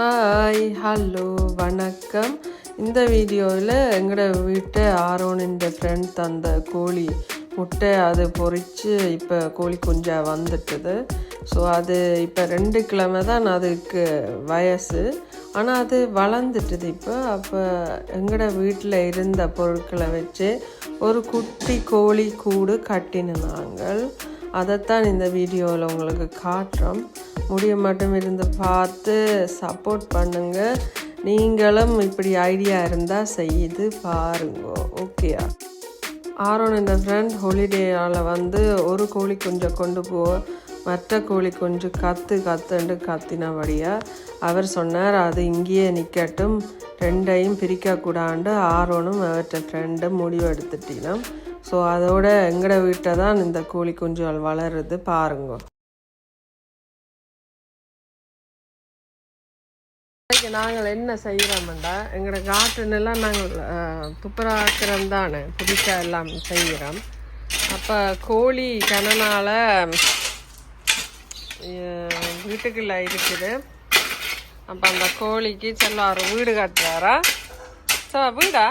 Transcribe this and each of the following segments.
Hi hello வணக்கம். இந்த வீடியோவில் எங்களோட வீட்டை ஆரோனின்ற ஃப்ரெண்ட் தந்த கோழி முட்டை அது பொரித்து இப்போ கோழி குஞ்சாக வந்துட்டுது. ஸோ அது இப்போ ரெண்டு கிழமை தான் அதுக்கு வயசு. ஆனால் அது வளர்ந்துட்டுது இப்போ. அப்போ எங்களோட வீட்டில் இருந்த பொருட்களை வச்சு ஒரு குட்டி கோழி கூடு கட்டினாங்கள் அதைத்தான் இந்த வீடியோவில் உங்களுக்கு காட்டுறோம். முடிய மட்டும் இருந்து பார்த்து சப்போர்ட் பண்ணுங்கள் நீங்களும் இப்படி ஐடியா இருந்தால் செய்து பாருங்க. ஓகேயா ஆரோன் இந்த ஃப்ரெண்ட் ஹாலிடேயால் வந்து ஒரு கோழி குஞ்சை கொண்டு போ. மற்ற கோழி குஞ்சு கத்து கத்துண்டு கத்தினபடியாக அவர் சொன்னார் அது இங்கேயே நிற்கட்டும் ரெண்டையும் பிரிக்கக்கூடாண்டு ஆரோனும் அவற்ற ஃப்ரெண்டும் முடிவு எடுத்துட்டினோம். ஸோ அதோட எங்களோட வீட்டை தான் இந்த கோழி குஞ்சுகள் வளருது பாருங்க. இன்னைக்கு நாங்கள் என்ன செய்கிறோம்டா எங்களோட காட்டுன்னெல்லாம் நாங்கள் துப்புராக்கிறோம் தானே புதுசாக எல்லாம் செய்கிறோம். அப்போ கோழி கணனால் வீட்டுக்குள்ள இருக்குது. அப்போ அந்த கோழிக்கு செல்லாரு வீடு கட்டுறாரா? சோ வீடா?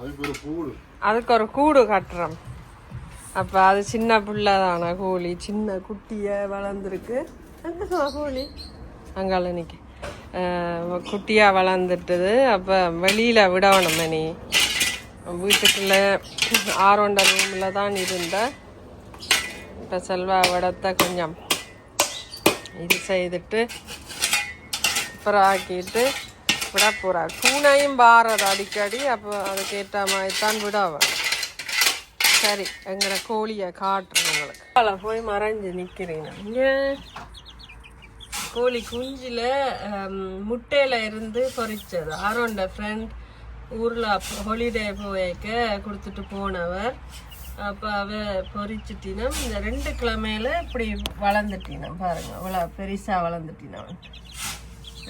அதுக்கு ஒரு கூடு. அதுக்கு ஒரு கூடு கட்டுறோம். அப்போ அது சின்ன பிள்ளை தானே கோழி. சின்ன குட்டியை வளர்ந்துருக்கு. அங்கே கோழி? அங்கால நிற்க குட்டியாக வளர்ந்துட்டது. அப்போ வெளியில் விடணும் மணி. வீட்டுக்குள்ளே ஆரோண்ட ரூமில் தான் இருந்த. இப்போ செல்வா விடத்தை கொஞ்சம் இது செய்துட்டு அப்புறம் ஆக்கிட்டு விட போகிறா பூனையும் பாரது அடிக்கடி. அப்போ அதுக்கேற்ற மாதிரி தான் விடவன் சரி எங்களை கோழியை காட்டுறேன் உங்களுக்கு. போய் மறைஞ்சு நிற்கிறீங்க இங்கே கோழி குஞ்சில் முட்டையில் இருந்து பொரிச்சது ஆரோண்ட ஃப்ரெண்ட் ஊரில் ஹாலிடே போய்க்க கொடுத்துட்டு போனவர். அப்போ அவ பொரிச்சிட்டினம் இந்த ரெண்டு கிழமையில இப்படி வளர்ந்துட்டினம் பாருங்க. அவ்வளோ பெருசாக வளர்ந்துட்டினவன்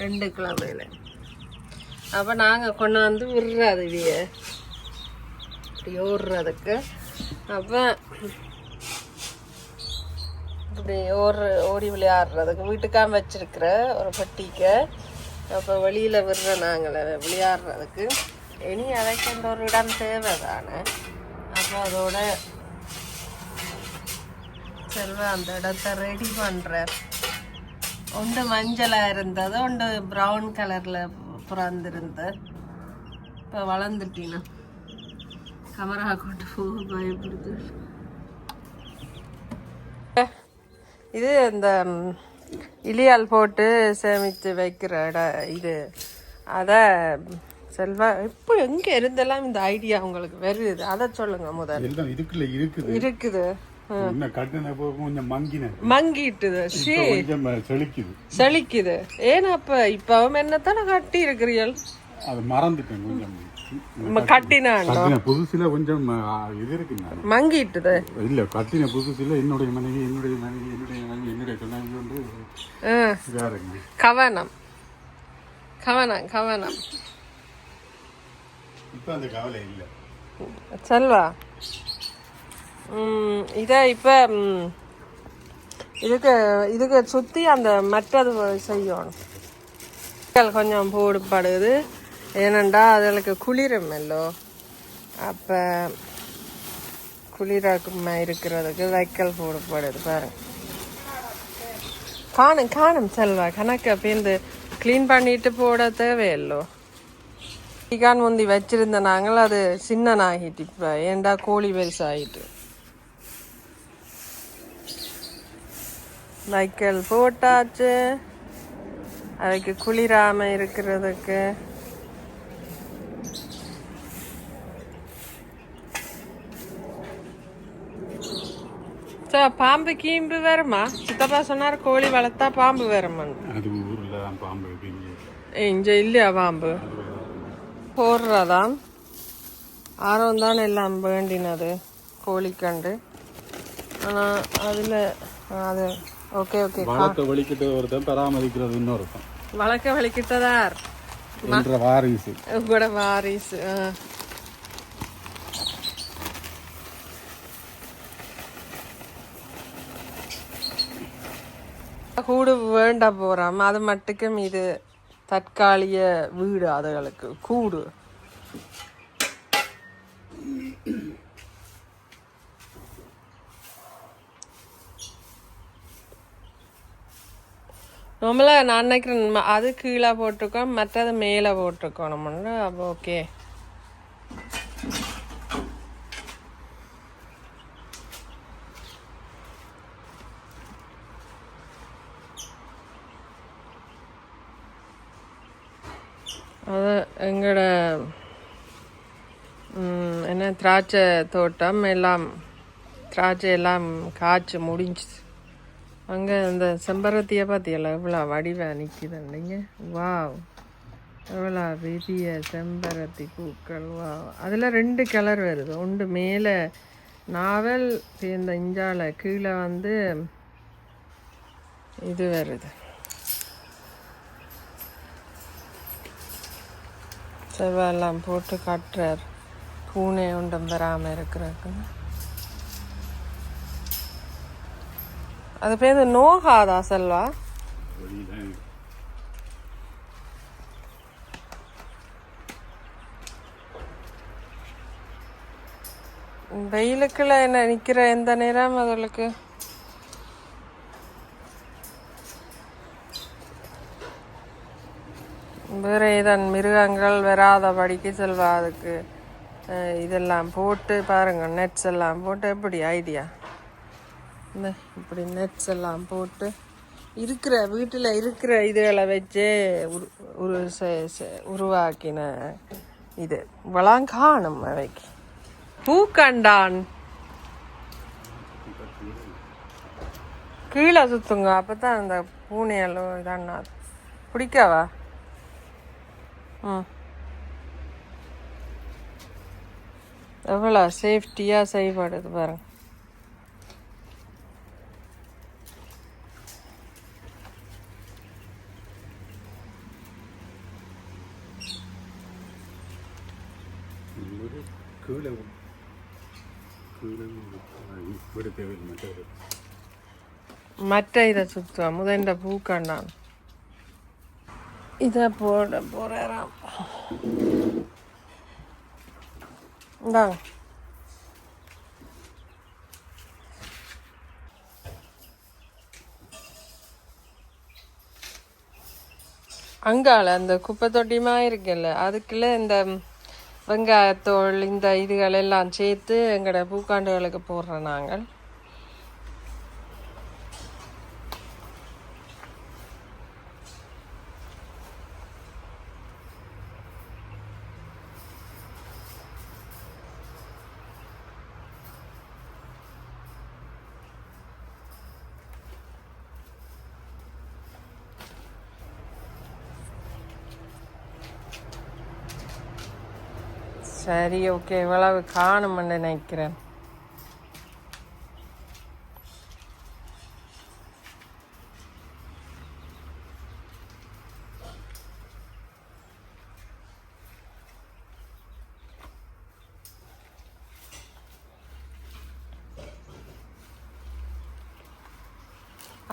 ரெண்டு கிழமையில. அப்போ நாங்கள் கொண்டாந்து விடுறது இவிய. இப்படி ஓடுறதுக்கு. அப்போ இப்படி ஓடுற ஓடி விளையாடுறதுக்கு வீட்டுக்காம வச்சிருக்கிற ஒரு பட்டிக்கை. அப்போ வெளியில் விடுற நாங்கள் விளையாடுறதுக்கு. இனி அதைக்கு ஒரு இடம் தேவை தானே அப்போ அதோட செல்வ அந்த இடத்த ரெடி பண்ணுறார் ஒன்று மஞ்சளாக இருந்தது ஒன்று ப்ரௌன் கலரில் பிறந்திருந்த. இப்போ வளர்ந்துட்டீங்கன்னா கமரா கொண்டு போக பயப்படுது. இது இந்த இலியால் போட்டு சேமித்து வைக்கிற இட இது. அதை செல்வா இப்போ எங்கே இருந்தெல்லாம் இந்த ஐடியா உங்களுக்கு வருது? அதை சொல்லுங்க முதல்ல எல்லாம் இதுக்குள்ள இருக்குது. இருக்குது. மங்கிட்டுது. செழிக்குது. செழிக்குது. ஏன்னா அப்ப இப்பவும் என்னத்தானே கட்டி இருக்கிறீர்கள் அது மறந்துட்டேன் கொஞ்சம். கட்டின புதுசுல கொஞ்சம் ஆ, இது இருக்கு நான் மங்கிட்டுது. இல்ல கட்டின புதுசுல என்னுடைய மனைவி என்னுடைய மனைவி என்னுடைய மனைவி என்னுடைய மனைவி வந்து ஆ, இதாருங்க கவனம். கவனம் கவனம். இப்ப அந்த கவலை இல்ல. செல்வா. இதை இப்போ இதுக்கு இதுக்கு சுற்றி அந்த மற்றது செய்யணும். கொஞ்சம் போடுபடுது. ஏனண்டா அதுகளுக்கு குளிரும் இல்லோ அப்போ குளிராக்குமா இருக்கிறதுக்கு வைக்கல் போடப்படுது பாருங்க காணும் காணும் செல்வா கணக்கு பேருந்து க்ளீன் பண்ணிட்டு போட தேவையில்லோ. டிகான் முந்தி வச்சிருந்த நாங்கள் அது சின்னனாகிட்டு இப்போ ஏண்டா கோழி பெருசாகிட்டு வைக்கல் போட்டாச்சு. அதுக்கு குளிராம இருக்கிறதுக்கு பாம்பு கீம்பு வருமா சித்தப்பா சொன்னார் கோழி வளர்த்தா பாம்பு வருமான்னு அது ஊர்ல தான் பாம்பு இருக்குங்க இங்க? இல்லையா பாம்பு? போடுறதாம் ஆர்வம் தான் எல்லாம் வேண்டினது கோழிக்கண்டு. ஆனால் அதில் அது ஓகே ஓகே வளர்த்த வலிக்கிட்டு ஒருத்தன் பராமரிக்கிறது இன்னொருத்தன் வழக்க வலிக்கிட்டதார் வாரிசு. கூட வாரிசு கூடு வேண்டா போகிறோம் அது மட்டுக்கும் இது தற்காலிக வீடு அதுகளுக்கு கூடு. நம்மள நான் நினைக்கிறேன் அது கீழே போட்டிருக்கோம் மற்றது மேலே போட்டிருக்கோம் அப்போ ஓகே அது எங்களோட என்ன திராட்சை தோட்டம் எல்லாம் திராட்சை எல்லாம் காய்ச்சி முடிஞ்சுது அங்கே இந்த செம்பருத்தியை பார்த்தியல எவ்வளோ வடிவாக நிற்கிதுண்டிங்க வாவ். எவ்வளோ பெரிய செம்பருத்தி பூக்கள் வா அதில் ரெண்டு கலர் வருது. ஒன்று மேலே நாவல் சேர்ந்த இஞ்சால கீழே வந்து இது வருது. செவ்வாயெல்லாம் போட்டு காட்டுறார். பூனை ஒன்றும் வராமல் இருக்கிறதுக்கு. அது பேர் நோகாதா செல்வா? வெயிலுக்குள்ள என்ன நிற்கிற எந்த நேரம் அதுகளுக்கு வேற இதன் மிருகங்கள் வராதபடிக்கு செல்வா அதுக்கு. இதெல்லாம் போட்டு பாருங்கள் நெட்ஸ் எல்லாம் போட்டு எப்படி ஐடியா இந்த இப்படி நெட்ஸ் எல்லாம் போட்டு இருக்கிற வீட்டில் இருக்கிற இதுகளை வச்சே உரு உரு செ- உருவாக்கின இது. இவெல்லாம் அவைக்கு. பூக்கண்டான். கீழே சுத்துங்க அப்பதான் அந்த பூனையெல்லாம் இதாண்ணா பிடிக்காவா? எவ்வளோ சேஃப்டியாக செய்யப்படுது பாருங்க ஒரு கீழே கீழே வீடு தேவையில்லை மற்ற மற்ற இதை சுத்துவோம் முதண்ட பூக்கண்டான் இதை போட போகிறாராம் இந்தாங்க அங்கால அந்த குப்பை தொட்டிமா இருக்குல்ல அதுக்குள்ள இந்த வெங்காயத்தோல் இந்த இதுகள் எல்லாம் சேர்த்து எங்களோட பூக்காண்டுகளுக்கு போடுறோம் நாங்கள். சரி ஓகே இவ்வளவு காணும்னு நினைக்கிறேன்.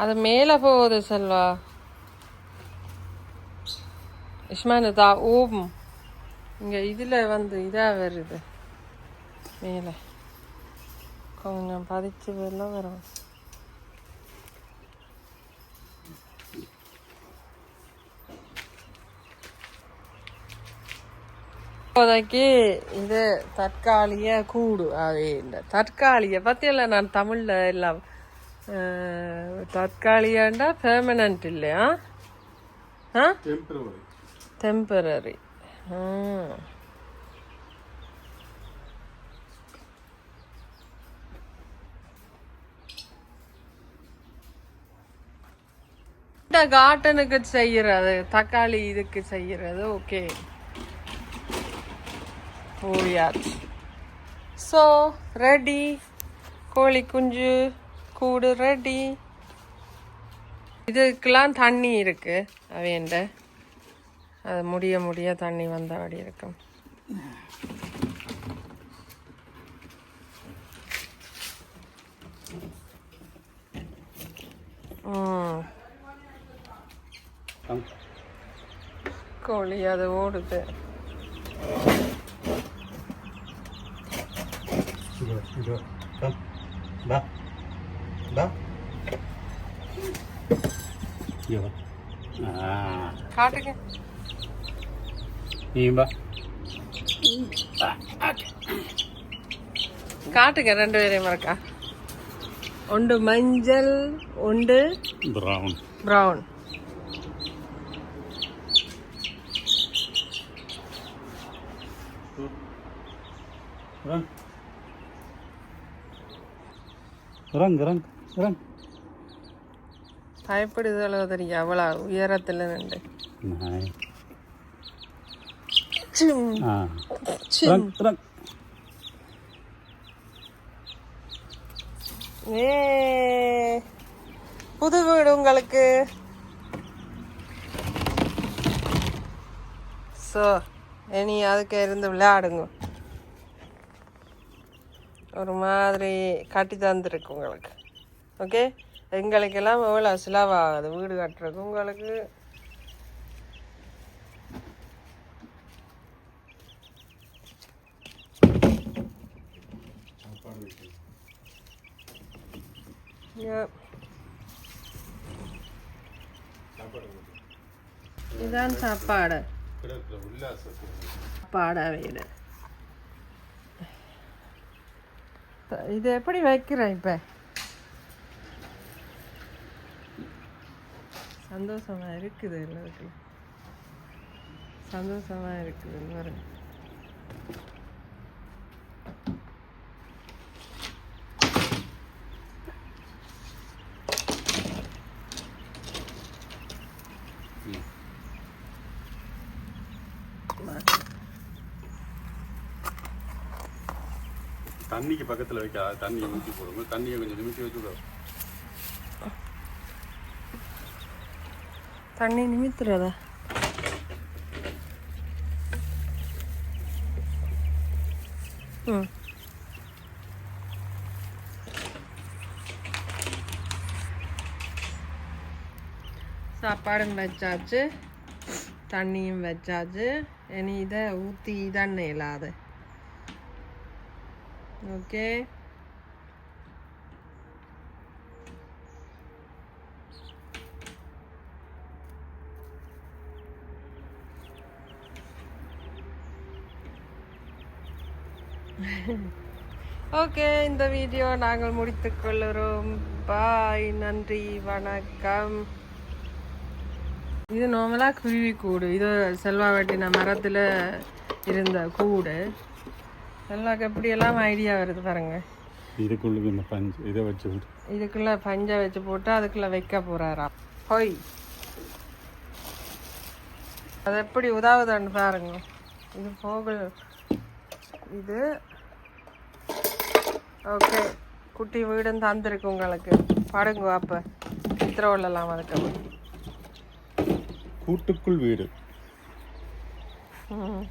அது மேலே போகுது செல்வா. இஸ்மான் தா ஓம். இங்கே இதில் வந்து இதாக வருது. மேலே. கொஞ்சம் பதிச்சு வெள்ளம் வரும். இப்போதைக்கு இது தற்காலிக கூடு. அது இல்லை தற்காலிக பற்றியில்ல நான் தமிழில் எல்லாம் தற்காலிகண்டா பெர்மனன்ட் இல்லையா? ஆ? டெம்பரரி ம். இந்த கார்டனுக்கு செய்யறது தக்காளி இதுக்கு செய்யறது ஓகே. போயாச்சு ஸோ ரெடி. கோழி குஞ்சு கூடு ரெடி. இதுக்கெல்லாம் தண்ணி இருக்கு அவையண்ட அது முடிய முடிய தண்ணி வந்தபடி இருக்கும். ம். கோழி அது ஓடுது. காட்டுங்க. நீ பா காட்டுங்க ரெண்டு பேரையும் மறக்கா. ஒன்று மஞ்சள் ஒன்று ப்ரௌன் ப்ரௌன் ரங் ரங் பயப்படுதலோ தெரியும் அவ்வளோ உயரத்தில் நின்று. சிம், ஆ சிம். ரங் ரங் ஏ புது வீடு உங்களுக்கு. ஸோ இனி அதுக்கு இருந்து விளையாடுங்க. ஒரு மாதிரி கட்டி தந்துருக்கு உங்களுக்கு. ஓகே எங்களுக்கெல்லாம் எவ்வளோ செலவாகுது வீடு கட்டுறதுக்கு உங்களுக்கு? இதுதான் இதான் சாப்பாடு. சாப்பாடா வீடு இது எப்படி வைக்கிறேன் இப்போ? சந்தோஷமாக இருக்குது எல்லாருக்கும். சந்தோஷமாக இருக்குது பாருங்க தண்ணிக்கு பக்கத்தில் வைக்க தண்ணியை ஊற்றி போடுங்க. தண்ணியை கொஞ்சம் நிமித்தி வச்சு தண்ணி நிமித்துறதா. ம். சாப்பாடும் வச்சாச்சு. தண்ணியும் வச்சாச்சு. இனி இதை ஊற்றி தான் இல்லாது ஓகே ஓகே இந்த வீடியோ நாங்கள் முடித்துக் கொள்ளுறோம் பாய் நன்றி வணக்கம். இது நார்மலாக குருவி கூடு. இது செல்வா வெட்டின மரத்தில் இருந்த கூடு. செல்வாக்கு எப்படியெல்லாம் ஐடியா வருது பாருங்க. இதுக்குள்ளுக்கு இந்த பஞ்சு இதை வச்சு இதுக்குள்ள பஞ்சை வச்சு போட்டு அதுக்குள்ள வைக்க போறாராம் ஹொய். அது எப்படி உதாவுதான்னு பாருங்க. இது போக இது. ஓகே. குட்டி வீடும் தந்திருக்கு உங்களுக்கு. படுங்க அப்போ. சித்திர உள்ளலாம் அதுக்கு கூட்டுக்குள் வீடு. ம்